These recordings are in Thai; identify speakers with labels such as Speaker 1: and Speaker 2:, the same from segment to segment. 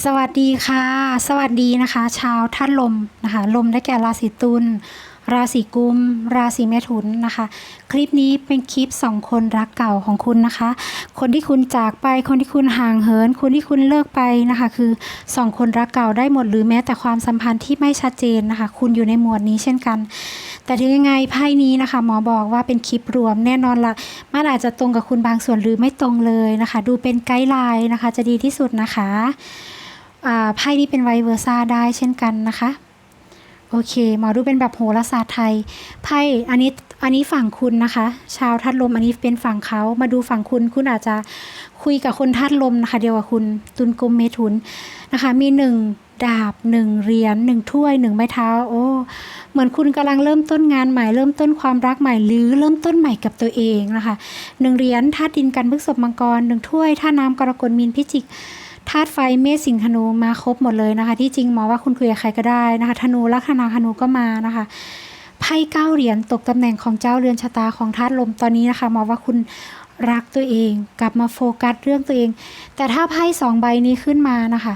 Speaker 1: สวัสดีค่ะ สวัสดีนะคะ ชาวท่านลมนะคะ ลมได้แก่ราศีตุล ราศีกุม ราศีเมถุนนะคะ คลิปนี้เป็นคลิปสองคนรักเก่าของคุณนะคะ คนที่คุณจากไป คนที่คุณห่างเหิน คนที่คุณเลิกไปนะคะ คือสองคนรักเก่าได้หมดหรือแม้แต่ความสัมพันธ์ที่ไม่ชัดเจนนะคะ คุณอยู่ในหมวดนี้เช่นกัน แต่ถึงยังไงไพ่นี้นะคะ หมอบอกว่าเป็นคลิปรวมแน่นอนละมันอาจจะตรงกับคุณบางส่วนหรือไม่ตรงเลยนะคะ ดูเป็นไกด์ไลน์นะคะ จะดีที่สุดนะคะ ไพ่นี้เป็นไวเวอร์ซ่าได้เช่นกันนะคะ โอเคหมอดูเป็นแบบโหราศาสตร์ไทยไพ่อันนี้อันนี้ฝั่งคุณนะคะ ชาวธาตุลมอันนี้เป็นฝั่งเขามาดูฝั่งคุณคุณอาจจะคุยกับคนธาตุลมนะคะ เดียวกับคุณตุลกลมเมถุนนะคะ มีหนึ่งดาบหนึ่งเหรียญหนึ่งถ้วยหนึ่งไม้เท้า โอ้เหมือนคุณกำลังเริ่มต้นงานใหม่เริ่มต้นความรักใหม่หรือเริ่มต้นใหม่กับตัวเองนะคะหนึ่งเหรียญธาตุดินกันพฤกษบมังกรหนึ่งถ้วยธาตุน้ำกรกฎมีนพิจิก ธาตุไฟเมษสิงห์ธนูมาครบหมดเลยนะคะ ที่จริงหมอว่าคุณคุยกับใครก็ได้นะคะธนูลัคนาธนูก็มานะคะไพ่เก้าเหรียญตกตำแหน่งของเจ้าเรือนชะตาของธาตุลมตอนนี้นะคะหมอว่าคุณรักตัวเอง กลับมาโฟกัสเรื่องตัวเอง แต่ถ้าไพ่สองใบนี้ขึ้นมานะคะ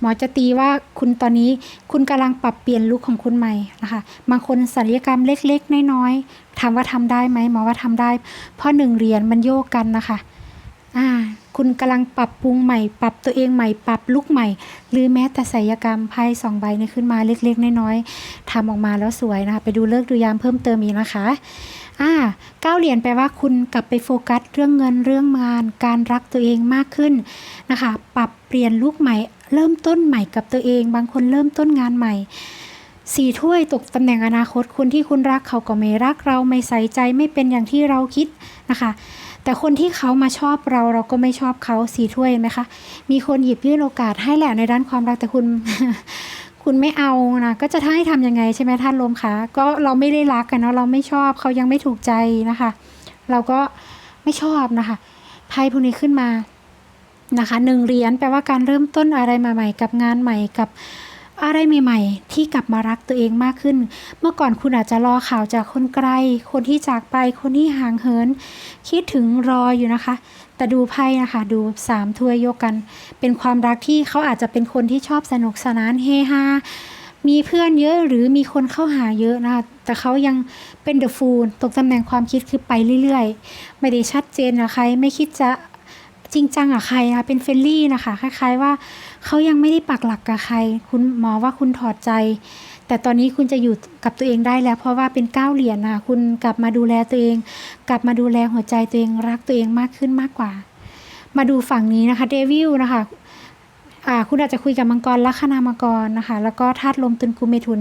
Speaker 1: หมอจะตีว่าคุณตอนนี้คุณกำลังปรับเปลี่ยนลุคของคุณใหม่นะคะบางคนศัลยกรรมเล็กๆ น้อยๆถามว่าทำได้ไหมหมอว่าทำได้ เพราะหนึ่งเหรียญมันโยกกันนะคะ อ่าคุณกำลังปรับปรุงใหม่ ปรับตัวเองใหม่ ปรับลุกใหม่ หรือแม้แต่ศัลยกรรมไพ่สองใบนี่ขึ้นมาเล็กๆ น้อยๆทำออกมาแล้วสวยนะคะ ไปดูเลิกดูยามเพิ่มเติมอีกนะคะอ่าเก้าเหรียญแปลว่าคุณกลับไปโฟกัสเรื่องเงินเรื่องงาน การรักตัวเองมากขึ้นนะคะ ปรับเปลี่ยนลุกใหม่ เริ่มต้นใหม่กับตัวเอง บางคนเริ่มต้นงานใหม่สี่ถ้วยตกตำแหน่งอนาคตคนที่คุณรักเขาก็ไม่รักเราไม่ใส่ใจไม่เป็นอย่างที่เราคิดนะคะ แต่คนที่เขามาชอบเราเราก็ไม่ชอบเขาสีถ้วยไหมคะ มีคนหยิบยื่นโอกาสให้แหละในด้านความรักแต่คุณ คุณไม่เอานะก็จะให้ทำยังไงใช่ไหมท่านลมคะก็เราไม่ได้รักกันเนาะเราไม่ชอบเขายังไม่ถูกใจนะคะ เราก็ไม่ชอบนะคะไพ่พวกนี้ขึ้นมานะคะหนึ่งเหรียญแปลว่าการเริ่มต้นอะไรใหม่ๆกับงานใหม่กับ อะไรใหม่ ๆ ที่กลับมารักตัวเองมากขึ้น เมื่อก่อนคุณอาจจะรอข่าวจากคนไกล คนที่จากไป คนที่ห่างเหิน คิดถึงรออยู่นะคะ แต่ดูไพ่นะคะ ดูสามถ้วยยกกัน เป็นความรักที่เขาอาจจะเป็นคนที่ชอบสนุกสนานเฮฮา มีเพื่อนเยอะหรือมีคนเข้าหาเยอะนะคะ แต่เขายังเป็นเดอะฟูลตกตำแหน่งความคิดคือไปเรื่อยๆ ไม่ได้ชัดเจนกับใคร ไม่คิดจะ จริงจังกับใครนะเป็นเฟรนลี่นะคะคล้ายๆว่าเขายังไม่ได้ปักหลักกับใคร คุณหมอว่าคุณถอดใจ แต่ตอนนี้คุณจะอยู่กับตัวเองได้แล้ว เพราะว่าเป็นก้าเหรียญนะคะคุณกลับมาดูแลตัวเอง กลับมาดูแลหัวใจตัวเองรักตัวเองมากขึ้นมากกว่า มาดูฝั่งนี้นะคะเดวิลนะคะอ่าคุณอาจจะคุยกับมังกรลัคนามังกรนะคะ แล้วก็ธาตุลมตุลกุเมถุน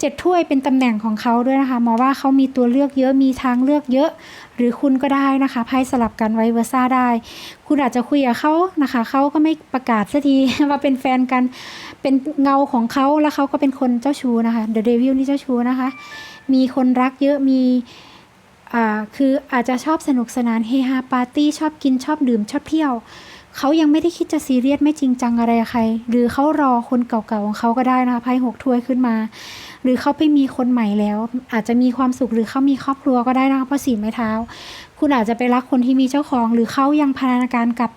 Speaker 1: เจ็ดถ้วยเป็นตำแหน่งของเขาด้วยนะคะหมอว่าเขามีตัวเลือกเยอะมีทางเลือกเยอะ หรือคุณก็ได้นะคะไพ่สลับกันไว้เวอร์ซ่าได้ คุณอาจจะคุยกับเขานะคะเขาก็ไม่ประกาศสักทีว่าเป็นแฟนกันเป็นเงาของเขาแล้วเขาก็เป็นคนเจ้าชู้นะคะเดอะเดวิลนี่เจ้าชู้นะคะ มีคนรักเยอะมีอ่าคืออาจจะชอบสนุกสนานเฮฮาปาร์ตี้ชอบกินชอบดื่มชอบเที่ยว เขายังไม่ได้คิดจะซีเรียสไม่จริงจังอะไรใคร หรือเขารอคนเก่าๆของเขาก็ได้นะคะไพ่หกถ้วยขึ้นมา หรือเขาไปมีคนใหม่แล้ว อาจจะมีความสุขหรือเขามีครอบครัวก็ได้นะคะเพราะสีไม้เท้า คุณอาจจะไปรักคนที่มีเจ้าของ หรือเขายังพนธนาการกับ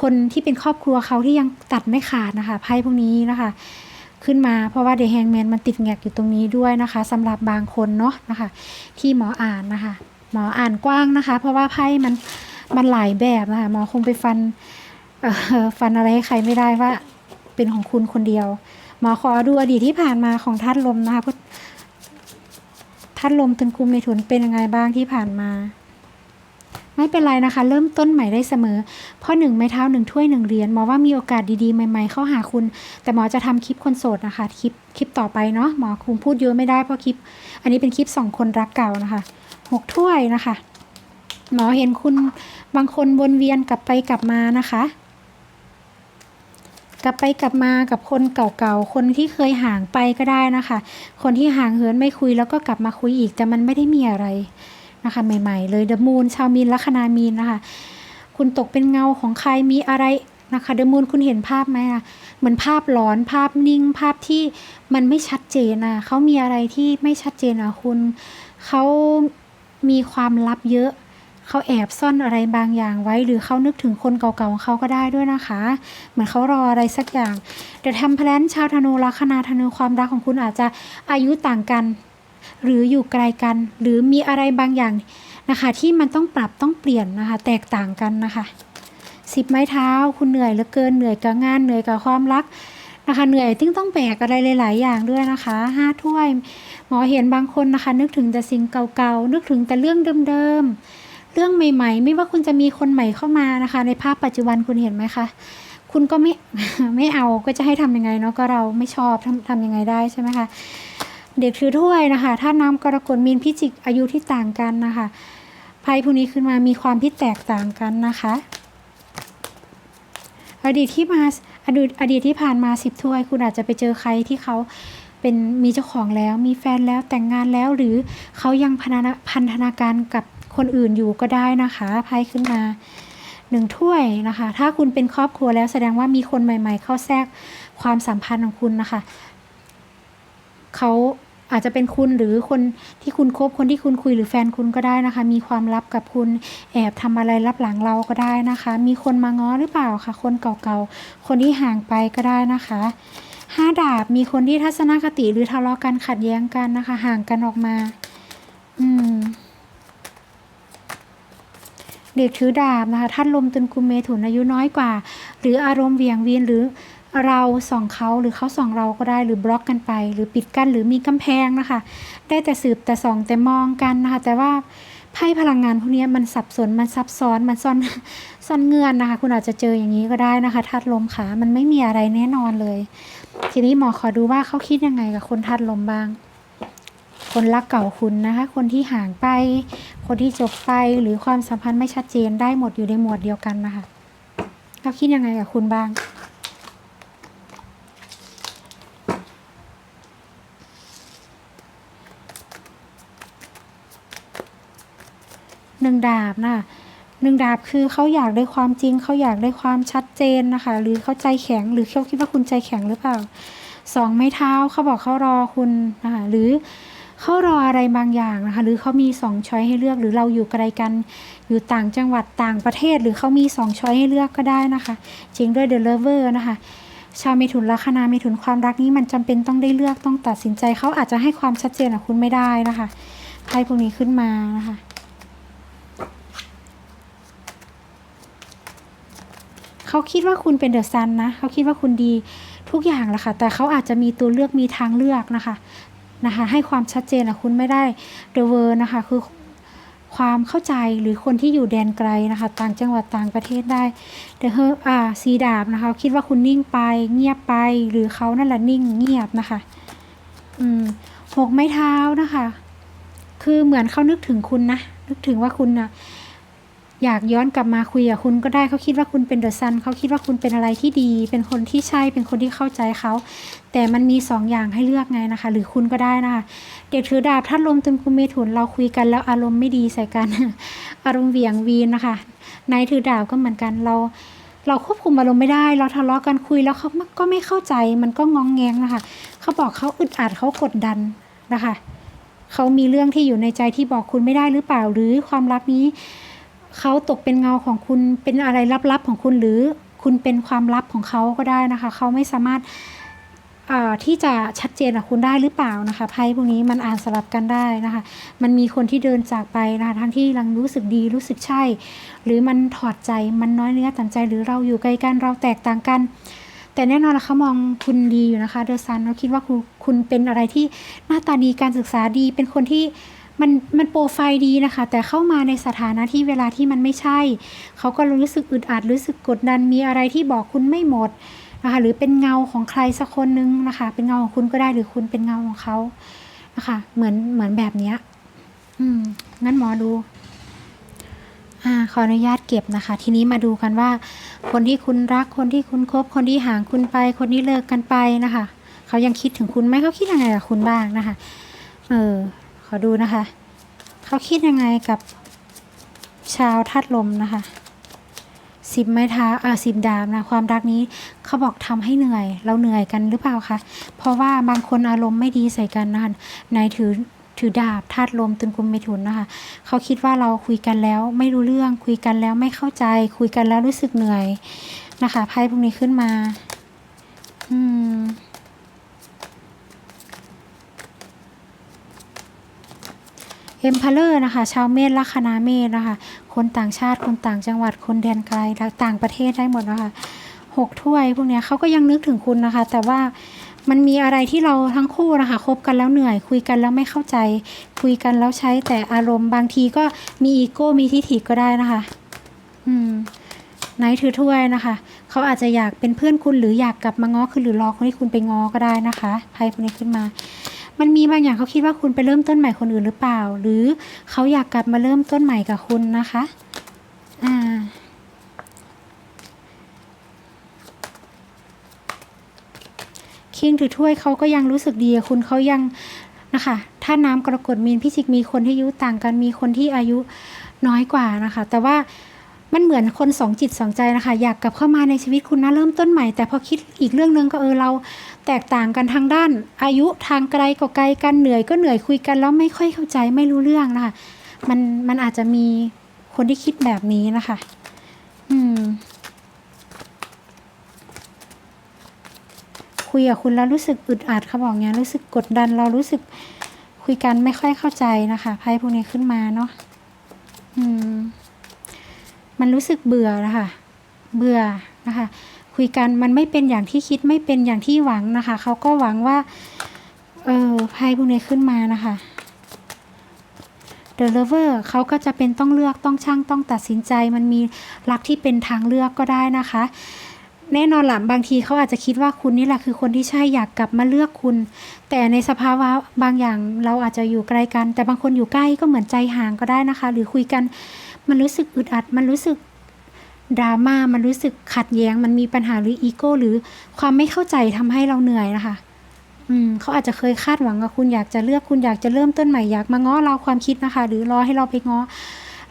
Speaker 1: คนที่เป็นครอบครัวเขาที่ยังตัดไม่ขาดนะคะไพ่พวกนี้นะคะ ขึ้นมาเพราะว่าเด e h แฮงแมนมันติดแงกอยู่ตรงนี้ด้วยนะคะสำหรับบางคนเนาะนะคะ ที่หมออ่านนะคะ หมออ่านกว้างนะคะ เพราะว่าไพ่มันมันหลายแบบนะคะหมอคงไปฟัน ฟันอะไรให้ใครไม่ได้ว่า เป็นของคุณคนเดียวหมอขอดูอดีตที่ผ่านมาของธาตุลมนะคะเพราะธาตุลมตึงคุมเมถุนเป็นยังไงบ้างที่ผ่านมา ไม่เป็นไรนะคะ เริ่มต้นใหม่ได้เสมอเพราะหนึ่งไม้เท้าหนึ่งถ้วยหนึ่งเหรียญหมอว่ามีโอกาสดีๆ ใหม่ ๆ เข้าหาคุณ แต่หมอจะทำคลิปคนโสดนะคะ คลิปคลิปต่อไปเนาะหมอคงพูดเยอะไม่ได้เพราะคลิป อันนี้เป็นคลิปสองคนรักเก่านะคะหกถ้วยนะคะ หมอเห็นคุณบางคนวนเวียนกลับไปกลับมานะคะ กลับไปกลับมากับคนเก่าๆ คนที่เคยห่างไปก็ได้นะคะ คนที่ห่างเหินไม่คุยแล้วก็กลับมาคุยอีก แต่มันไม่ได้มีอะไรนะคะ ใหม่ ๆ เลยเดมูนชาวมีนลัคนามีนนะคะ คุณตกเป็นเงาของใครมีอะไรนะคะเดมูนคุณเห็นภาพไหมอะเหมือนภาพหลอนภาพนิ่งภาพที่มันไม่ชัดเจนอะเขามีอะไรที่ไม่ชัดเจนอะคุณเขามีความลับเยอะ เขาแอบซ่อนอะไรบางอย่างไว้ หรือเขานึกถึงคนเก่าๆของเขาก็ได้ด้วยนะคะ เหมือนเขารออะไรสักอย่างเดี๋ยวทำแพลนชาวธนูลัคนาธนูความรักของคุณอาจจะอายุต่างกัน หรืออยู่ไกลกัน หรือมีอะไรบางอย่างนะคะ ที่มันต้องปรับต้องเปลี่ยนนะคะ แตกต่างกันนะคะสิบไม้เท้า คุณเหนื่อยเหลือเกินเหนื่อยกับงานเหนื่อยกับความรักนะคะเหนื่อยติ้งต้องแบกอะไรหลาย ๆ อย่างด้วยนะคะห้าถ้วย หมอเห็นบางคนนะคะ นึกถึงแต่สิ่งเก่าๆ นึกถึงแต่เรื่องเดิม ๆ เรื่องใหม่ ๆ ไม่ว่าคุณจะมีคนใหม่เข้ามานะคะ ในภาพปัจจุบันคุณเห็นไหมคะคุณก็ไม่ไม่เอาก็จะให้ทำยังไงเนาะก็เราไม่ชอบทำทำยังไงได้ใช่ไหมคะเด็กถือถ้วยนะคะถ้าน้ำกรกฎมีนพิจิกอายุที่ต่างกันนะคะไพ่พวกนี้ขึ้นมามีความที่แตกต่างกันนะคะ อดีตที่มาอดีตอดีตที่ผ่านมาสิบถ้วย คุณอาจจะไปเจอใครที่เขาเป็นมีเจ้าของแล้ว มีแฟนแล้วแต่งงานแล้วหรือเขายังพันธนาการกับ คนอื่นอยู่ก็ได้นะคะไพ่ขึ้นมาหนึ่งถ้วยนะคะ ถ้าคุณเป็นครอบครัวแล้วแสดงว่ามีคนใหม่ ๆ เข้าแทรกความสัมพันธ์ของคุณนะคะ เขาอาจจะเป็นคุณหรือคนที่คุณคบคนที่คุณคุยหรือแฟนคุณก็ได้นะคะ มีความลับกับคุณแอบทำอะไรลับหลังเราก็ได้นะคะ มีคนมาง้อหรือเปล่าคะคนเก่าๆ คนที่ห่างไปก็ได้นะคะห้าดาบมีคนที่ทัศนคติหรือทะเลาะกันขัดแย้งกันนะคะ ห่างกันออกมา อืม เด็กถือดาบนะคะท่านลมตุนกุมเมถุนอายุน้อยกว่า หรืออารมณ์เวียงวีนหรือเราส่องเขาหรือเขาส่องเราก็ได้หรือบล็อกกันไป หรือปิดกั้นหรือมีกำแพงนะคะ ได้แต่สืบแต่ส่องแต่มองกันนะคะ แต่ว่าไพ่พลังงานพวกนี้มันสับสนมันซับซ้อนมันซ่อนซ่อนเงื่อนนะคะ คุณอาจจะเจออย่างนี้ก็ได้นะคะทัดลมขามันไม่มีอะไรแน่นอนเลย ทีนี้หมอขอดูว่าเขาคิดยังไงกับคนทัดลมบ้าง คนรักเก่าคุณนะคะ คนที่ห่างไป คนที่จบไปหรือความสัมพันธ์ไม่ชัดเจนได้หมดอยู่ในหมวดเดียวกันนะคะเขาคิดยังไงกับคุณบ้างหนึ่งดาบนะคะหนึ่งดาบคือเขาอยากได้ความจริงเขาอยากได้ความชัดเจนนะคะ หรือเขาใจแข็งหรือเขาคิดว่าคุณใจแข็งหรือเปล่าสองไม้เท้าเขาบอกเขารอคุณนะคะหรือ เขารออะไรบางอย่างนะคะ หรือเขามีสองช้อยให้เลือก หรือเราอยู่ไกลกัน อยู่ต่างจังหวัดต่างประเทศ หรือเขามีสองช้อยให้เลือกก็ได้นะคะ จริงด้วย The Lover นะคะ ชาวเมถุนลัคนาเมถุนความรักนี้มันจำเป็นต้องได้เลือกต้องตัดสินใจ เขาอาจจะให้ความชัดเจนกับคุณไม่ได้นะคะไพ่พวกนี้ขึ้นมานะคะเขาคิดว่าคุณเป็นเดอะซันนะ เขาคิดว่าคุณดีทุกอย่างแหละค่ะ แต่เขาอาจจะมีตัวเลือกมีทางเลือกนะคะ นะคะให้ความชัดเจนอะคุณไม่ได้เดเวอร์นะคะคือความเข้าใจหรือคนที่อยู่แดนไกลนะคะ ต่างจังหวัดต่างประเทศได้เดอะเฮออ่าซีดาบนะคะคิดว่าคุณนิ่งไป เงียบไป หรือเขานั่นแหละนิ่งเงียบนะคะ อืมหกไม้เท้านะคะ คือเหมือนเขานึกถึงคุณนะนึกถึงว่าคุณนะ อยากย้อนกลับมาคุยกับคุณก็ได้เขาคิดว่าคุณเป็นเดอะซันเขาคิดว่าคุณเป็นอะไรที่ดี เป็นคนที่ใช่เป็นคนที่เข้าใจเขาแต่มันมีสองอย่างให้เลือกไงนะคะ หรือคุณก็ได้นะคะ เด็กถือดาบท่านลมตึมกุมเมถุนเราคุยกันแล้วอารมณ์ไม่ดีใส่กัน อารมณ์เหวี่ยงวีนนะคะนายถือดาบก็เหมือนกันเราเราควบคุมอารมณ์ไม่ได้ เราทะเลาะกันคุยแล้วเขาก็ไม่เข้าใจมันก็งองแงงนะคะ เขาบอกเขาอึดอัดเขากดดันนะคะ เขามีเรื่องที่อยู่ในใจที่บอกคุณไม่ได้หรือเปล่า หรือความรักนี้ เขาตกเป็นเงาของคุณเป็นอะไรลับๆของคุณหรือคุณเป็นความลับของเขาก็ได้นะคะ เขาไม่สามารถที่จะชัดเจนกับคุณได้หรือเปล่านะคะไพ่พวกนี้มันอ่านสลับกันได้นะคะ มันมีคนที่เดินจากไปนะคะทั้งที่ยังรู้สึกดีรู้สึกใช่ หรือมันถอดใจมันน้อยเนื้อต่ำใจหรือเราอยู่ไกลกันเราแตกต่างกัน แต่แน่นอนละเขามองคุณดีอยู่นะคะเดอะซันเขาคิดว่าคุณคุณเป็นอะไรที่หน้าตาดีการศึกษาดีเป็นคนที่ มันมันโปรไฟล์ดีนะคะ แต่เข้ามาในสถานะที่เวลาที่มันไม่ใช่ เขาก็รู้สึกอึดอัดรู้สึกกดดันมีอะไรที่บอกคุณไม่หมดนะคะหรือเป็นเงาของใครสักคนนึงนะคะ เป็นเงาของคุณก็ได้หรือคุณเป็นเงาของเขานะคะเหมือนเหมือนแบบเนี้ยอืมงั้นหมอดูอ่าขออนุญาตเก็บนะคะ ทีนี้มาดูกันว่า คนที่คุณรักคนที่คุณคบ คนที่ห่างคุณไป คนที่เลิกกันไปนะคะ เขายังคิดถึงคุณไหมเขาคิดยังไงกับคุณบ้างนะคะ เออ อดูนะคะ เขาคิดยังไงกับชาวธาตุลมนะคะสิบไม้เท้าอ่าสิบดาบนะความรักนี้เขาบอกทำให้เหนื่อย เราเหนื่อยกันหรือเปล่าคะเพราะว่าบางคนอารมณ์ไม่ดีใส่กันนะคะนายถือถือดาบธาตุลมตุนกุมเมถุนนะคะเขาคิดว่าเราคุยกันแล้วไม่รู้เรื่องคุยกันแล้วไม่เข้าใจ คุยกันแล้วรู้สึกเหนื่อยนะคะไพ่พวกนี้ขึ้นมา อืม เอ็มพาเลอร์นะคะ ชาวเมษลัคนาเมษนะคะ คนต่างชาติ คนต่างจังหวัด คนแดนไกล ต่างประเทศได้หมดนะคะหกถ้วยพวกนี้เขาก็ยังนึกถึงคุณนะคะ แต่ว่ามันมีอะไรที่เราทั้งคู่นะคะคบกันแล้วเหนื่อย คุยกันแล้วไม่เข้าใจ คุยกันแล้วใช้แต่อารมณ์บางทีก็มีอีโก้มีทิฐิก็ได้นะคะ อืมไหนถือถ้วยนะคะเขาอาจจะอยากเป็นเพื่อนคุณหรืออยากกลับมาง้อคุณหรือรอคนที่คุณไปง้อก็ได้นะคะไพ่พวกนี้ขึ้นมา มันมีบางอย่างเขาคิดว่าคุณไปเริ่มต้นใหม่คนอื่นหรือเปล่า หรือเขาอยากกลับมาเริ่มต้นใหม่กับคุณนะคะอ่าคิงถือถ้วยเขาก็ยังรู้สึกดีคุณเขายังนะคะถ้าน้ำกรกฎมีนพิจิกมีคนที่อายุต่างกันมีคนที่อายุน้อยกว่านะคะ แต่ว่ามันเหมือนคนสองจิตสองใจนะคะ อยากกลับเข้ามาในชีวิตคุณนะเริ่มต้นใหม่แต่พอคิดอีกเรื่องหนึ่งก็เออเรา แตกต่างกันทางด้าน อายุทางไกลก็ไกลกันเหนื่อยก็เหนื่อยคุยกันแล้วไม่ค่อยเข้าใจไม่รู้เรื่องนะคะมันมันอาจจะมีคนที่คิดแบบนี้นะคะอืมคุยกับคุณแล้วรู้สึกอึดอัดเขาบอกเงี้ยรู้สึกกดดันเรารู้สึกคุยกันไม่ค่อยเข้าใจนะคะไพ่พวกนี้ขึ้นมาเนาะอืม มันรู้สึกเบื่อนะคะเบื่อนะคะ คุยกันมันไม่เป็นอย่างที่คิดไม่เป็นอย่างที่หวังนะคะเขาก็หวังว่าเออไพ่พวกนี้ขึ้นมานะคะ The Lover เขาก็จะเป็นต้องเลือกต้องช่างต้องตัดสินใจ มันมีรักที่เป็นทางเลือกก็ได้นะคะ แน่นอนหละบางทีเขาอาจจะคิดว่าคุณนี่แหละคือคนที่ใช่อยากกลับมาเลือกคุณ แต่ในสภาวะบางอย่างเราอาจจะอยู่ไกลกัน แต่บางคนอยู่ใกล้ก็เหมือนใจห่างก็ได้นะคะ หรือคุยกันมันรู้สึกอึดอัด มันรู้สึก ดราม่ามันรู้สึกขัดแย้ง มันมีปัญหาหรืออีโก้หรือความไม่เข้าใจทำให้เราเหนื่อยนะคะอืมเขาอาจจะเคยคาดหวังกับคุณอยากจะเลือกคุณอยากจะเริ่มต้นใหม่อยากมาง้อเราความคิดนะคะ หรือรอให้เราไปง้อ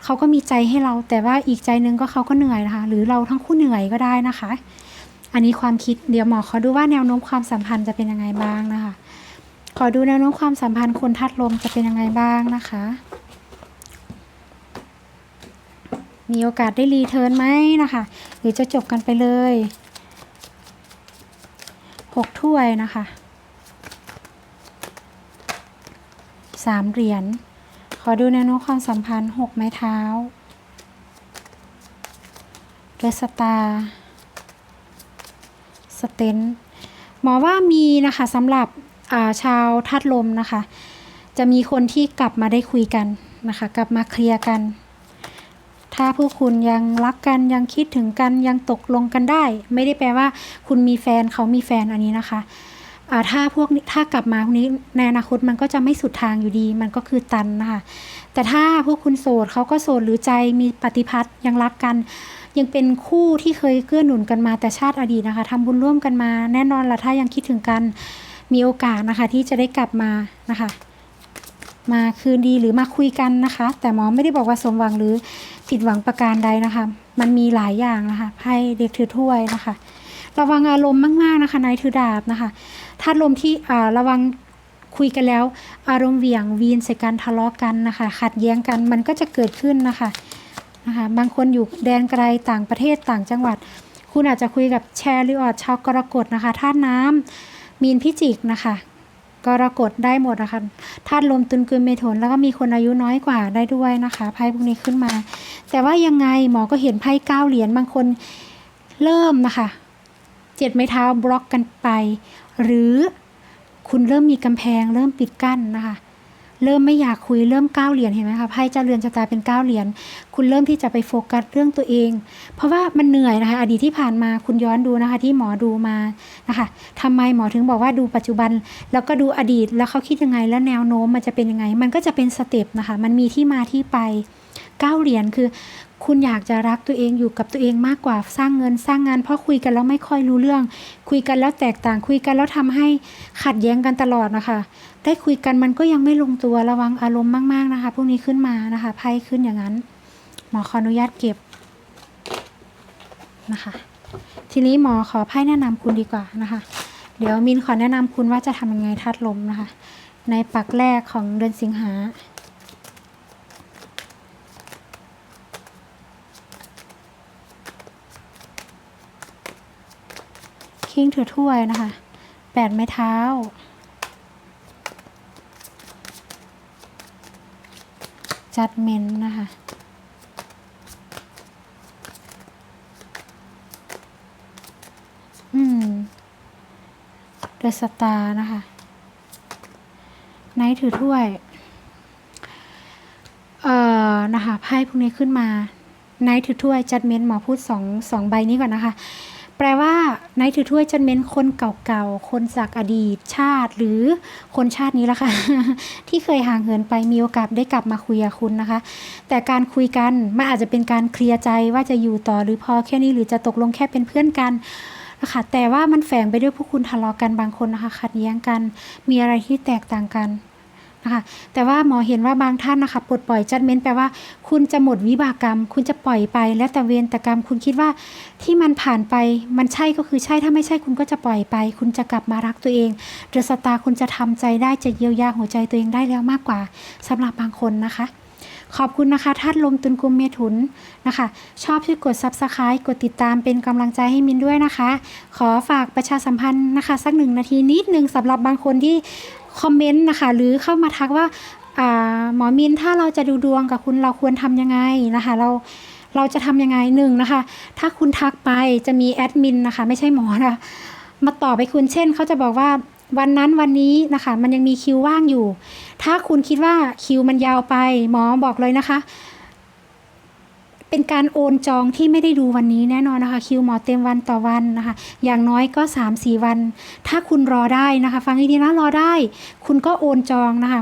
Speaker 1: เขาก็มีใจให้เรา แต่ว่าอีกใจหนึงก็เขาก็เหนื่อยนะคะ หรือเราทั้งคู่เหนื่อยก็ได้นะคะ อันนี้ความคิดเดี๋ยวหมอขอดูว่าแนวโน้มความสัมพันธ์จะเป็นยังไงบ้างนะคะ ขอดูแนวโน้มความสัมพันธ์คนทัดลมจะเป็นยังไงบ้างนะคะ มีโอกาสได้รีเทิร์นไหมนะคะ หรือจะจบกันไปเลยหกถ้วยนะคะสามเหรียญ ขอดูแนวโน้มความสัมพันธ์หกไม้เท้าเดสตาร์สเตนหมอว่ามีนะคะสำหรับาชาวทัดลมนะคะ จะมีคนที่กลับมาได้คุยกันนะคะ กลับมาเคลียร์กัน ถ้าผู้คุณยังรักกันยังคิดถึงกันยังตกลงกันได้ ไม่ได้แปลว่า คุณมีแฟนเขามีแฟนอันนี้นะคะถ้าพวกถ้ากลับมาพวกนี้ในอนาคตมันก็จะไม่สุดทางอยู่ดี มันก็คือตันนะคะแต่ถ้าพวกคุณโสดเขาก็โสดหรือใจมีปฏิพัทธ์ยังรักกัน ยังเป็นคู่ที่เคยเกื้อหนุนกันมาแต่ชาติอดีตนะคะทำบุญร่วมกันมา แน่นอนละถ้ายังคิดถึงกันมีโอกาสนะคะ ที่จะได้กลับมานะคะ มาคืนดีหรือมาคุยกันนะคะ แต่หมอไม่ได้บอกว่าสมหวังหรือ ผิดหวังประการใดนะคะ มันมีหลายอย่างนะคะไพ่เด็กถือถ้วยนะคะ ระวังอารมณ์มากๆนะคะนายถือดาบนะคะถ้าลมที่อ่าระวังคุยกันแล้ว อารมณ์เหวี่ยงวีนใส่กันทะเลาะกันนะคะขัดแย้งกันมันก็จะเกิดขึ้นนะคะนะคะบางคนอยู่แดนไกลต่างประเทศต่างจังหวัด คุณอาจจะคุยกับแชร์หรือออดชาวกรกฎนะคะธาตุน้ำมีนพิจิกนะคะกรกฎได้หมดนะคะธาตุลมตุนกึมเมถุนแล้วก็มีคนอายุน้อยกว่าได้ด้วยนะคะไพ่พวกนี้ขึ้นมา แต่ว่ายังไงหมอก็เห็นไพ่เก้าเหรียญบางคนเริ่มนะคะเจ็ดไม้เท้าบล็อกกันไป หรือคุณเริ่มมีกำแพง เริ่มปิดกั้นนะคะ เริ่มไม่อยากคุยเริ่มก้าวเหรียญเห็นไหมคะไพ่เจ้าเรือนชะตาเป็นก้าวเหรียญคุณเริ่มที่จะไปโฟกัสเรื่องตัวเอง เพราะว่ามันเหนื่อยนะคะ อดีตที่ผ่านมาคุณย้อนดูนะคะ ที่หมอดูมานะคะทำไมหมอถึงบอกว่าดูปัจจุบัน แล้วก็ดูอดีตแล้วเขาคิดยังไงแล้วแนวโน้มมันจะเป็นยังไง มันก็จะเป็นสเต็ปนะคะ มันมีที่มาที่ไป ก้าเหรียญคือ คุณอยากจะรักตัวเองอยู่กับตัวเองมากกว่าสร้างเงินสร้างงานเพราะคุยกันแล้วไม่ค่อยรู้เรื่อง คุยกันแล้วแตกต่างคุยกันแล้วทำให้ขัดแย้งกันตลอดนะคะ ได้คุยกันมันก็ยังไม่ลงตัวระวังอารมณ์มากๆนะคะพวกนี้ขึ้นมานะคะไพ่ขึ้นอย่างนั้น หมอขออนุญาตเก็บนะคะ ทีนี้หมอขอไพ่แนะนำคุณดีกว่านะคะ เดี๋ยวมินขอแนะนำคุณว่าจะทำยังไงทัดลมนะคะ ในปักแรกของเดือนสิงหา คิงถือถ้วยนะคะแปดไม้เท้า จัดเมนนะคะอืมเดอะสตาร์นะคะไนท์ถือถ้วย เอ่อ นะคะไพ่พวกนี้ขึ้นมาไนท์ถือถ้วย จัดเมนหมอพูดสองสองใบนี้ก่อนนะคะ แปลว่าไนถือถ้วยจัดเมนคนเก่าๆ คนจากอดีตชาติ หรือคนชาตินี้ละค่ะ ที่เคยห่างเหินไปมีโอกาสได้กลับมาคุยกับคุณนะคะ แต่การคุยกันมันอาจจะเป็นการเคลียร์ใจว่าจะอยู่ต่อหรือพอแค่นี้หรือจะตกลงแค่เป็นเพื่อนกันนะคะแต่ว่ามันแฝงไปด้วยพวกคุณทะเลาะกันบางคนนะคะขัดแย้งกัน มีอะไรที่แตกต่างกัน นะคะแต่ว่าหมอเห็นว่าบางท่านนะคะปลดปล่อยจัดเม้นแปลว่า คุณจะหมดวิบากกรรม คุณจะปล่อยไป แล้วแต่เวรแต่กรรมคุณคิดว่าที่มันผ่านไปมันใช่ก็คือใช่ถ้าไม่ใช่คุณก็จะปล่อยไป คุณจะกลับมารักตัวเองเดอะสตาคุณจะทำใจได้จะเยียวยาหัวใจตัวเองได้แล้วมากกว่าสำหรับบางคนนะคะขอบคุณนะคะท่านลมตุนกุมเมถุนนะคะ ชอบช่วยกด Subscribe กดติดตามเป็นกำลังใจให้มินด้วยนะคะ ขอฝากประชาสัมพันธ์นะคะ สักหนึ่งนาทีนิดนึงสำหรับบางคนที่ คอมเมนต์นะคะ หรือเข้ามาทักว่าหมอมินถ้าเราจะดูดวงกับคุณเราควรทำยังไงนะคะ เราเราจะทำยังไงหนึ่งนะคะ ถ้าคุณทักไปจะมีแอดมินนะคะ ไม่ใช่หมอนะมาตอบไปคุณเช่นเขาจะบอกว่าวันนั้นวันนี้นะคะ มันยังมีคิวว่างอยู่ ถ้าคุณคิดว่าคิวมันยาวไป หมอบอกเลยนะคะ เป็นการโอนจองที่ไม่ได้ดูวันนี้แน่นอนนะคะ คิวหมอเต็มวันต่อวันนะคะ อย่างน้อยก็ 3-4 วัน ถ้าคุณรอได้นะคะ ฟังให้ดีนะรอได้ คุณก็โอนจองนะคะ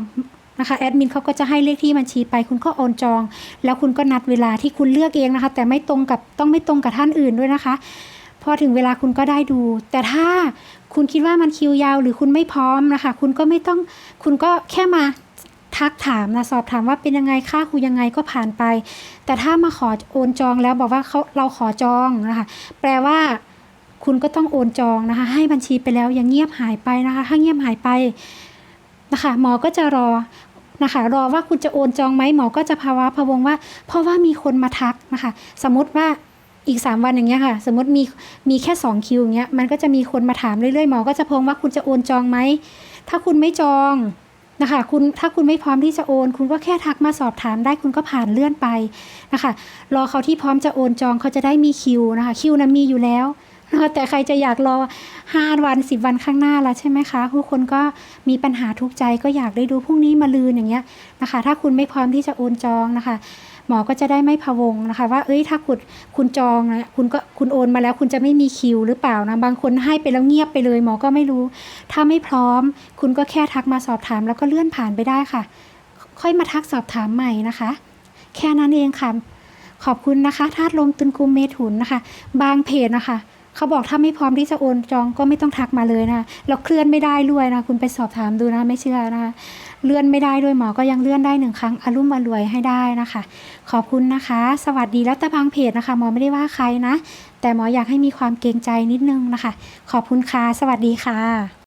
Speaker 1: นะคะแอดมินเขาก็จะให้เลขที่บัญชีไป คุณก็โอนจอง แล้วคุณก็นัดเวลาที่คุณเลือกเองนะคะ แต่ไม่ตรงกับต้องไม่ตรงกับท่านอื่นด้วยนะคะ พอถึงเวลาคุณก็ได้ดู แต่ถ้าคุณคิดว่ามันคิวยาว หรือคุณไม่พร้อมนะคะ คุณก็ไม่ต้องคุณก็แค่มา ทักถามนะสอบถามว่าเป็นยังไงค่าคุยยังไงก็ผ่านไป แต่ถ้ามาขอโอนจองแล้วบอกว่าเขาเราขอจองนะคะแปลว่าคุณก็ต้องโอนจองนะคะ ให้บัญชีไปแล้วย่าเงียบหายไปนะคะ ถ้าเงียบหายไปนะคะหมอก็จะรอนะคะรอว่าคุณจะโอนจองไหมหมอก็จะภาวะพะวงว่า เพราะว่ามีคนมาทักนะคะ สมมติว่าอีก 3 วันอย่างเงี้ยค่ะ สมมติมีมีแค่ 2 คิวอย่างเงี้ยมันก็จะมีคนมาถามเรื่อยๆหมอก็จะพงว่าคุณจะโอนจองไหมถ้าคุณไม่จอง นะคะคุณถ้าคุณไม่พร้อมที่จะโอน คุณก็แค่ทักมาสอบถามได้คุณก็ผ่านเลื่อนไปนะคะรอเขาที่พร้อมจะโอนจองเขาจะได้มีคิวนะคะคิวนั้นมีอยู่แล้วนะคะแต่ใครจะอยากรอ 5 วัน 10 วันข้างหน้าละใช่ไหมคะผู้คนก็มีปัญหาทุกใจก็อยากได้ดูพรุ่งนี้มาลืนอย่างเงี้ยนะคะ ถ้าคุณไม่พร้อมที่จะโอนจองนะคะ หมอก็จะได้ไม่พะวงนะคะ ว่าเอ้ยถ้าคุณคุณจองนะคุณก็คุณโอนมาแล้วคุณจะไม่มีคิวหรือเปล่านะบางคนให้ไปแล้วเงียบไปเลย หมอก็ไม่รู้ ถ้าไม่พร้อม คุณก็แค่ทักมาสอบถาม แล้วก็เลื่อนผ่านไปได้ค่ะ ค่อยมาทักสอบถามใหม่นะคะ แค่นั้นเองค่ะขอบคุณนะคะธาตุลมตุนกุมเมถุนนะคะ บางเพจนะคะ เขาบอกถ้าไม่พร้อมที่จะโอนจองก็ไม่ต้องทักมาเลยนะเราเคลื่อนไม่ได้ด้วยนะ คุณไปสอบถามดูนะ ไม่เชื่อนะคะเลื่อนไม่ได้ด้วยหมอก็ยังเลื่อนได้หนึ่งครั้งอารมณ์มารวยให้ได้นะคะ ขอบคุณนะคะ สวัสดีแล้วต่บางเพจนะคะหมอไม่ได้ว่าใครนะ แต่หมออยากให้มีความเกรงใจนิดนึงนะคะ ขอบคุณค่ะสวัสดีค่ะ